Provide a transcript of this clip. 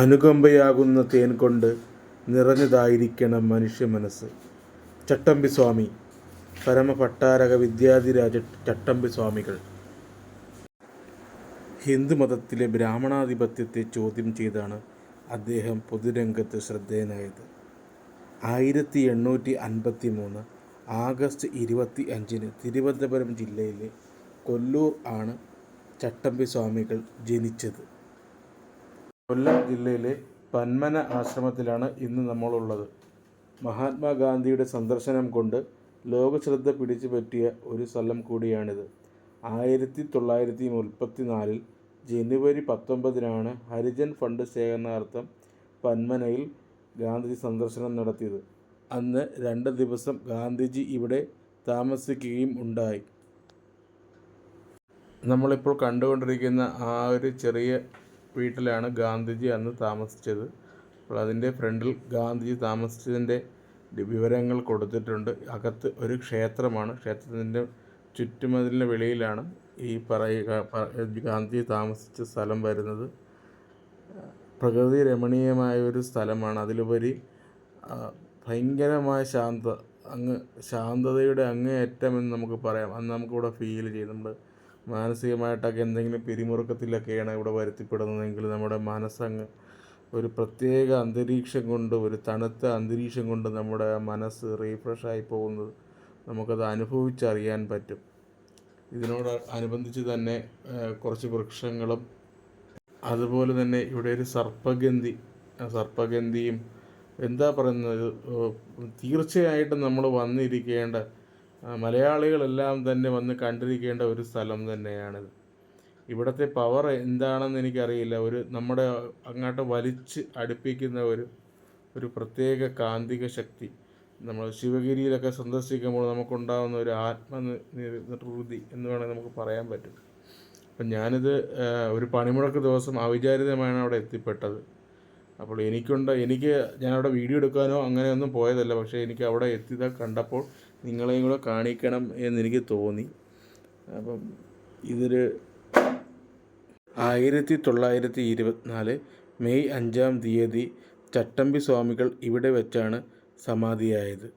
അനുകമ്പയാകുന്ന തേൻ കൊണ്ട് നിറഞ്ഞതായിരിക്കണം മനുഷ്യ മനസ്സ്. ചട്ടമ്പി സ്വാമി പരമഭട്ടാരക വിദ്യാധിരാജ ചട്ടമ്പി സ്വാമികൾ. ഹിന്ദുമതത്തിലെ ബ്രാഹ്മണാധിപത്യത്തെ ചോദ്യം ചെയ്താണ് അദ്ദേഹം പൊതുരംഗത്ത് ശ്രദ്ധേയനായത്. ആയിരത്തി എണ്ണൂറ്റി അൻപത്തി മൂന്ന് ആഗസ്റ്റ് ഇരുപത്തി അഞ്ചിന് തിരുവനന്തപുരം ജില്ലയിലെ കൊല്ലൂർ ആണ് ചട്ടമ്പി സ്വാമികൾ ജനിച്ചത്. കൊല്ലം ജില്ലയിലെ പന്മന ആശ്രമത്തിലാണ് ഇന്ന് നമ്മളുള്ളത്. മഹാത്മാഗാന്ധിയുടെ സന്ദർശനം കൊണ്ട് ലോകശ്രദ്ധ പിടിച്ചു പറ്റിയ ഒരു സ്ഥലം കൂടിയാണിത്. ആയിരത്തി തൊള്ളായിരത്തി മുപ്പത്തി നാലിൽ ജനുവരി പത്തൊമ്പതിനാണ് ഹരിജൻ ഫണ്ട് ശേഖരണാർത്ഥം പന്മനയിൽ ഗാന്ധിജി സന്ദർശനം നടത്തിയത്. അന്ന് രണ്ട് ദിവസം ഗാന്ധിജി ഇവിടെ താമസിക്കുകയും ഉണ്ടായി. നമ്മളിപ്പോൾ കണ്ടുകൊണ്ടിരിക്കുന്ന ആ ഒരു ചെറിയ വീട്ടിലാണ് ഗാന്ധിജി അന്ന് താമസിച്ചത്. അപ്പോൾ അതിന്റെ ഫ്രണ്ടിൽ ഗാന്ധിജി താമസിച്ചതിന്റെ വിവരങ്ങൾ കൊടുത്തിട്ടുണ്ട്. അകത്ത് ഒരു ക്ഷേത്രമാണ്. ക്ഷേത്രത്തിന്റെ ചുറ്റുമതിലിന്റെ വെളിയിലാണ് ഈ പറയുക ഗാന്ധിജി താമസിച്ച സ്ഥലം വരുന്നത്. പ്രകൃതി രമണീയമായ ഒരു സ്ഥലമാണ്. അതിലുപരി ഭയങ്കരമായ ശാന്ത അങ്ങ് ശാന്തതയുടെ അങ്ങേയറ്റം എന്ന് നമുക്ക് പറയാം. അന്ന് നമുക്കിവിടെ ഫീൽ ചെയ്യും നമ്മൾ മാനസികമായിട്ടൊക്കെ എന്തെങ്കിലും പിരിമുറുക്കത്തിലൊക്കെയാണ് ഇവിടെ വരുത്തിപ്പെടുന്നതെങ്കിൽ നമ്മുടെ മനസ്സങ്ങ് ഒരു പ്രത്യേക അന്തരീക്ഷം കൊണ്ട് ഒരു തണുത്ത അന്തരീക്ഷം കൊണ്ട് നമ്മുടെ മനസ്സ് റീഫ്രഷായി പോകുന്നത് നമുക്കത് അനുഭവിച്ചറിയാൻ പറ്റും. ഇതിനോട് അനുബന്ധിച്ച് തന്നെ കുറച്ച് വൃക്ഷങ്ങളും അതുപോലെ തന്നെ ഇവിടെ ഒരു സർപ്പഗന്ധി സർപ്പഗന്ധിയും എന്താ പറയുന്നത് തീർച്ചയായിട്ടും നമ്മൾ വന്നിരിക്കേണ്ട മലയാളികളെല്ലാം തന്നെ വന്ന് കണ്ടിരിക്കേണ്ട ഒരു സ്ഥലം തന്നെയാണിത്. ഇവിടുത്തെ പവർ എന്താണെന്ന് എനിക്കറിയില്ല. ഒരു നമ്മുടെ അങ്ങോട്ട് വലിച്ച് അടുപ്പിക്കുന്ന ഒരു ഒരു പ്രത്യേക കാന്തിക ശക്തി. നമ്മൾ ശിവഗിരിയിലൊക്കെ സന്ദർശിക്കുമ്പോൾ നമുക്കുണ്ടാകുന്ന ഒരു ആത്മനിർവൃതി എന്ന് വേണമെങ്കിൽ നമുക്ക് പറയാൻ പറ്റും. അപ്പം ഞാനിത് ഒരു പണിമുടക്ക് ദിവസം അവിചാരിതമായാണ് അവിടെ എത്തിപ്പെട്ടത്. അപ്പോൾ എനിക്കുണ്ട് എനിക്ക് ഞാനവിടെ വീഡിയോ എടുക്കാനോ അങ്ങനെയൊന്നും പോയതല്ല. പക്ഷേ എനിക്ക് അവിടെ എത്തിയത് കണ്ടപ്പോൾ നിങ്ങളെയും കൂടെ കാണിക്കണം എന്നെനിക്ക് തോന്നി. അപ്പം ഇതൊരു ആയിരത്തി തൊള്ളായിരത്തി ഇരുപത്തിനാല് മെയ് അഞ്ചാം തീയതി ചട്ടമ്പി സ്വാമികൾ ഇവിടെ വെച്ചാണ് സമാധിയായത്.